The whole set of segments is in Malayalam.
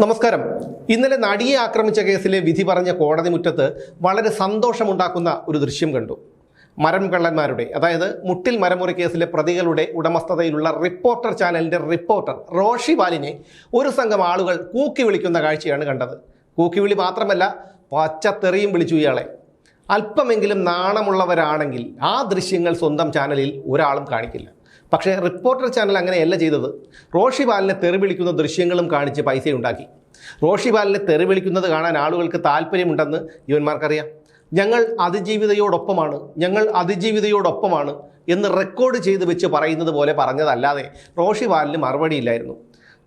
നമസ്കാരം. ഇന്നലെ നടിയെ ആക്രമിച്ച കേസിലെ വിധി പറഞ്ഞ കോടതി മുറ്റത്ത് വളരെ സന്തോഷമുണ്ടാക്കുന്ന ഒരു ദൃശ്യം കണ്ടു. മരം കള്ളന്മാരുടെ അതായത് മുട്ടിൽ മരമുറി കേസിലെ പ്രതികളുടെ ഉടമസ്ഥതയിലുള്ള റിപ്പോർട്ടർ ചാനലിന്റെ റിപ്പോർട്ടർ റോഷി ബാലിനെ ഒരു സംഘം ആളുകൾ കൂക്കി വിളിക്കുന്ന കാഴ്ചയാണ് കണ്ടത്. കൂക്കി വിളി മാത്രമല്ല പച്ചത്തെറിയും വിളിച്ചു ഇയാളെ. അല്പമെങ്കിലും നാണമുള്ളവരാണെങ്കിൽ ആ ദൃശ്യങ്ങൾ സ്വന്തം ചാനലിൽ ഒരാളും കാണിക്കില്ല. പക്ഷേ റിപ്പോർട്ടർ ചാനൽ അങ്ങനെയല്ല ചെയ്തത്. റോഷി ബാലിനെ തെറി വിളിക്കുന്ന ദൃശ്യങ്ങളും കാണിച്ച് പൈസ ഉണ്ടാക്കി റോഷി ബാലിനെ തെറി വിളിക്കുന്നത് കാണാൻ ആളുകൾക്ക് താല്പര്യമുണ്ടെന്ന് ഇവന്മാർക്കറിയാം. ഞങ്ങൾ അതിജീവിതയോടൊപ്പമാണ് ഞങ്ങൾ അതിജീവിതയോടൊപ്പമാണ് എന്ന് റെക്കോർഡ് ചെയ്ത് വെച്ച് പറയുന്നത് പോലെ പറഞ്ഞതല്ലാതെ റോഷി ബാലിന് മറുപടിയില്ലായിരുന്നു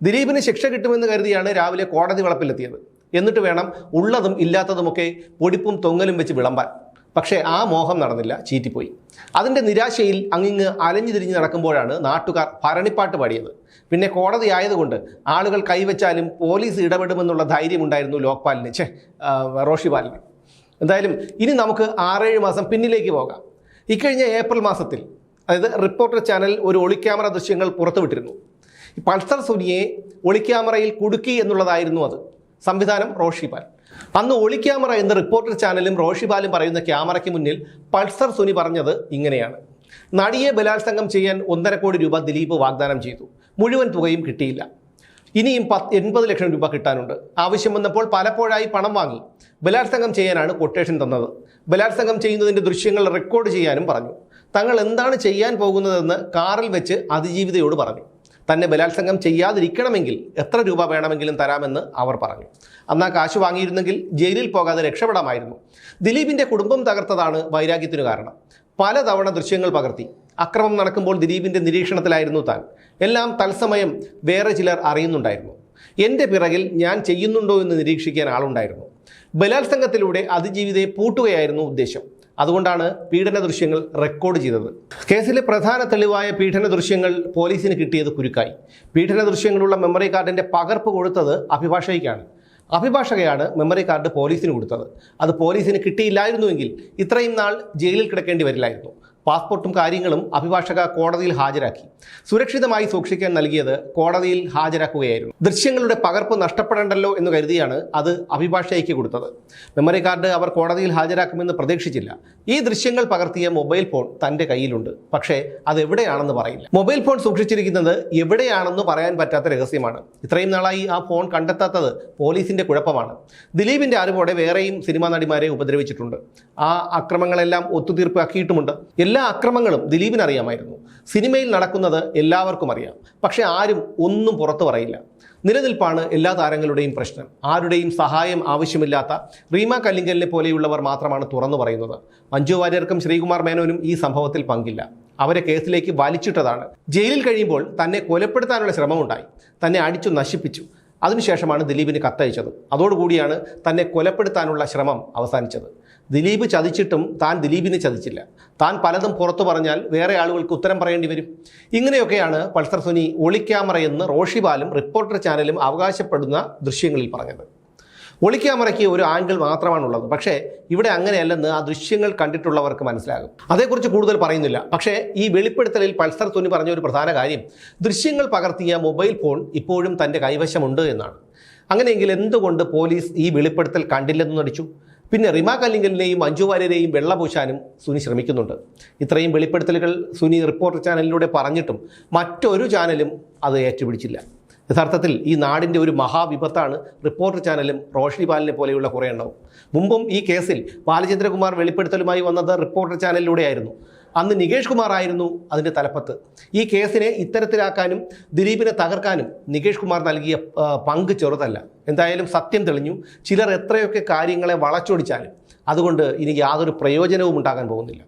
ദിലീപിന് ശിക്ഷ കിട്ടുമെന്ന് കരുതിയാണ് രാവിലെ കോടതി വളപ്പിലെത്തിയത്. എന്നിട്ട് വേണം ഉള്ളതും ഇല്ലാത്തതുമൊക്കെ പൊടിപ്പും തൊങ്ങലും വെച്ച് വിളമ്പാൻ. പക്ഷേ ആ മോഹം നടന്നില്ല ചീറ്റിപ്പോയി. അതിന്റെ നിരാശയിൽ അങ്ങിങ്ങ് അലഞ്ഞു തിരിഞ്ഞ് നടക്കുമ്പോഴാണ് നാട്ടുകാർ ഭരണിപ്പാട്ട് പാടിയത്. പിന്നെ കോടതി ആയതുകൊണ്ട് ആളുകൾ കൈവച്ചാലും പോലീസ് ഇടപെടുമെന്നുള്ള ധൈര്യമുണ്ടായിരുന്നു ലോക്പാലിന് ഛേ റോഷിപാലിന് എന്തായാലും ഇനി നമുക്ക് ആറേഴ് മാസം പിന്നിലേക്ക് പോകാം. ഇക്കഴിഞ്ഞ ഏപ്രിൽ മാസത്തിൽ അതായത് റിപ്പോർട്ടർ ചാനൽ ഒരു ഒളിക്യാമറ ദൃശ്യങ്ങൾ പുറത്തുവിട്ടിരുന്നു. പൾസർ സുനിയെ ഒളിക്യാമറയിൽ കുടുക്കി എന്നുള്ളതായിരുന്നു അത്. സംവിധാനം റോഷിപാൽ അന്ന് ഒളിക്യാമറ എന്ന റിപ്പോർട്ടർ ചാനലും റോഷിപാലും പറയുന്ന ക്യാമറയ്ക്ക് മുന്നിൽ പൾസർ സുനി പറഞ്ഞത് ഇങ്ങനെയാണ്. നടിയെ ബലാത്സംഗം ചെയ്യാൻ ഒന്നര കോടി രൂപ ദിലീപ് വാഗ്ദാനം ചെയ്തു. മുഴുവൻ തുകയും കിട്ടിയില്ല. ഇനിയും പത്ത് എൺപത് ലക്ഷം രൂപ കിട്ടാനുണ്ട്. ആവശ്യം വന്നപ്പോൾ പലപ്പോഴായി പണം വാങ്ങി. ബലാത്സംഗം ചെയ്യാനാണ് കൊട്ടേഷൻ തന്നത്. ബലാത്സംഗം ചെയ്യുന്നതിന്റെ ദൃശ്യങ്ങൾ റെക്കോർഡ് ചെയ്യാനും പറഞ്ഞു. തങ്ങൾ എന്താണ് ചെയ്യാൻ പോകുന്നതെന്ന് കാറിൽ വെച്ച് അതിജീവിതയോട് പറഞ്ഞു. തന്നെ ബലാത്സംഗം ചെയ്യാതിരിക്കണമെങ്കിൽ എത്ര രൂപ വേണമെങ്കിലും തരാമെന്ന് അവർ പറഞ്ഞു. അന്ന് ആ കാശ് വാങ്ങിയിരുന്നെങ്കിൽ ജയിലിൽ പോകാതെ രക്ഷപ്പെടാമായിരുന്നു. ദിലീപിന്റെ കുടുംബം തകർത്തതാണ് വൈരാഗ്യത്തിനു കാരണം. പലതവണ ദൃശ്യങ്ങൾ പകർത്തി. അക്രമം നടക്കുമ്പോൾ ദിലീപിന്റെ നിരീക്ഷണത്തിലായിരുന്നു താൻ. എല്ലാം തത്സമയം വേറെ ചിലർ അറിയുന്നുണ്ടായിരുന്നു. എന്റെ പിറകിൽ ഞാൻ ചെയ്യുന്നുണ്ടോ എന്ന് നിരീക്ഷിക്കാൻ ആളുണ്ടായിരുന്നു. ബലാത്സംഗത്തിലൂടെ അതിജീവിതയെ പൂട്ടുകയായിരുന്നു ഉദ്ദേശം. അതുകൊണ്ടാണ് പീഡന ദൃശ്യങ്ങൾ റെക്കോർഡ് ചെയ്തത്. കേസിലെ പ്രധാന തെളിവായ പീഡന ദൃശ്യങ്ങൾ പോലീസിന് കിട്ടിയത് കുരുക്കായി. പീഡന ദൃശ്യങ്ങളുള്ള മെമ്മറി കാർഡിന്റെ പകർപ്പ് കൊടുത്തത് അഭിഭാഷകയ്ക്കാണ്. അഭിഭാഷകയാണ് മെമ്മറി കാർഡ് പോലീസിന് കൊടുത്തത്. അത് പോലീസിന് കിട്ടിയില്ലായിരുന്നുവെങ്കിൽ ഇത്രയും നാൾ ജയിലിൽ കിടക്കേണ്ടി വരില്ലായിരുന്നു. പാസ്പോർട്ടും കാര്യങ്ങളും അഭിഭാഷക കോടതിയിൽ ഹാജരാക്കി. സുരക്ഷിതമായി സൂക്ഷിക്കാൻ നൽകിയത് കോടതിയിൽ ഹാജരാക്കുകയായിരുന്നു. ദൃശ്യങ്ങളുടെ പകർപ്പ് നഷ്ടപ്പെടേണ്ടല്ലോ എന്ന് കരുതിയാണ് അത് അഭിഭാഷകയ്ക്ക് കൊടുത്തത്. മെമ്മറി കാർഡ് അവർ കോടതിയിൽ ഹാജരാക്കുമെന്ന് പ്രതീക്ഷിച്ചില്ല. ഈ ദൃശ്യങ്ങൾ പകർത്തിയ മൊബൈൽ ഫോൺ തന്റെ കയ്യിലുണ്ട്. പക്ഷേ അത് എവിടെയാണെന്ന് പറയില്ല. മൊബൈൽ ഫോൺ സൂക്ഷിച്ചിരിക്കുന്നത് എവിടെയാണെന്ന് പറയാൻ പറ്റാത്ത രഹസ്യമാണ്. ഇത്രയും നാളായി ആ ഫോൺ കണ്ടെത്താത്തത് പോലീസിന്റെ കുഴപ്പമാണ്. ദിലീപിന്റെ അറിവോടെ വേറെയും സിനിമാ നടിമാരെ ഉപദ്രവിച്ചിട്ടുണ്ട്. ആ അക്രമങ്ങളെല്ലാം ഒത്തുതീർപ്പാക്കിയിട്ടുമുണ്ട്. എല്ലാ അക്രമങ്ങളും ദിലീപിന് അറിയാമായിരുന്നു. സിനിമയിൽ നടക്കുന്നത് എല്ലാവർക്കും അറിയാം. പക്ഷേ ആരും ഒന്നും പുറത്തു പറയില്ല. നിലനിൽപ്പാണ് എല്ലാ താരങ്ങളുടെയും പ്രശ്നം. ആരുടെയും സഹായം ആവശ്യമില്ലാത്ത റീമ കല്ലിങ്കലിനെ പോലെയുള്ളവർ മാത്രമാണ് തുറന്നു പറയുന്നത്. മഞ്ജു വാര്യർക്കും ശ്രീകുമാർ മേനോനും ഈ സംഭവത്തിൽ പങ്കില്ല. അവരെ കേസിലേക്ക് വലിച്ചിട്ടതാണ്. ജയിലിൽ കഴിയുമ്പോൾ തന്നെ കൊലപ്പെടുത്താനുള്ള ശ്രമമുണ്ടായി. തന്നെ അടിച്ചു നശിപ്പിച്ചു. അതിനുശേഷമാണ് ദിലീപിന് കത്തയച്ചത്. അതോടുകൂടിയാണ് തന്നെ കൊലപ്പെടുത്താനുള്ള ശ്രമം അവസാനിച്ചത്. ദിലീപ് ചതിച്ചിട്ടും താൻ ദിലീപിനെ ചതിച്ചില്ല. താൻ പലതും പുറത്തു പറഞ്ഞാൽ വേറെ ആളുകൾക്ക് ഉത്തരം പറയേണ്ടി വരും. ഇങ്ങനെയൊക്കെയാണ് പൾസർ സുനി ഒളിക്യാമറയെന്ന് റോഷിബാലും റിപ്പോർട്ടർ ചാനലും അവകാശപ്പെടുന്ന ദൃശ്യങ്ങളിൽ പറഞ്ഞത്. ഒളിക്യാമറയ്ക്ക് ഒരു ആംഗിൾ മാത്രമാണുള്ളത്. പക്ഷേ ഇവിടെ അങ്ങനെയല്ലെന്ന് ആ ദൃശ്യങ്ങൾ കണ്ടിട്ടുള്ളവർക്ക് മനസ്സിലാകും. അതേക്കുറിച്ച് കൂടുതൽ പറയുന്നില്ല. പക്ഷേ ഈ വെളിപ്പെടുത്തലിൽ പൾസർ തുനി പറഞ്ഞ ഒരു പ്രധാന കാര്യം ദൃശ്യങ്ങൾ പകർത്തിയ മൊബൈൽ ഫോൺ ഇപ്പോഴും തന്റെ കൈവശമുണ്ട് എന്നാണ്. അങ്ങനെയെങ്കിൽ എന്തുകൊണ്ട് പോലീസ് ഈ വെളിപ്പെടുത്തൽ കണ്ടില്ലെന്ന് നടിച്ചു? പിന്നെ റിമ കല്ലിങ്കലിനെയും മഞ്ജു വാര്യരെയും വെള്ളപൂശാനും സുനി ശ്രമിക്കുന്നുണ്ട്. ഇത്രയും വെളിപ്പെടുത്തലുകൾ സുനി റിപ്പോർട്ടർ ചാനലിലൂടെ പറഞ്ഞിട്ടും മറ്റൊരു ചാനലും അത് ഏറ്റുപിടിച്ചില്ല. യഥാർത്ഥത്തിൽ ഈ നാടിന്റെ ഒരു മഹാവിപത്താണ് റിപ്പോർട്ടർ ചാനലും റോഷ്നി പാലിനെ പോലെയുള്ള കുറേ എണ്ണവും. മുമ്പും ഈ കേസിൽ ബാലചന്ദ്രകുമാർ വെളിപ്പെടുത്തലുമായി വന്നത് റിപ്പോർട്ടർ ചാനലിലൂടെയായിരുന്നു. അന്ന് നികേഷ് കുമാർ ആയിരുന്നു അതിന്റെ തലപ്പത്ത്. ഈ കേസിനെ ഇത്തരത്തിലാക്കാനും ദിലീപിനെ തകർക്കാനും നികേഷ് കുമാർ നൽകിയ പങ്ക് ചെറുതല്ല. എന്തായാലും സത്യം തെളിഞ്ഞു. ചിലർ എത്രയൊക്കെ കാര്യങ്ങളെ വളച്ചൊടിച്ചാലും അതുകൊണ്ട് ഇനി യാതൊരു പ്രയോജനവും ഉണ്ടാകാൻ പോകുന്നില്ല.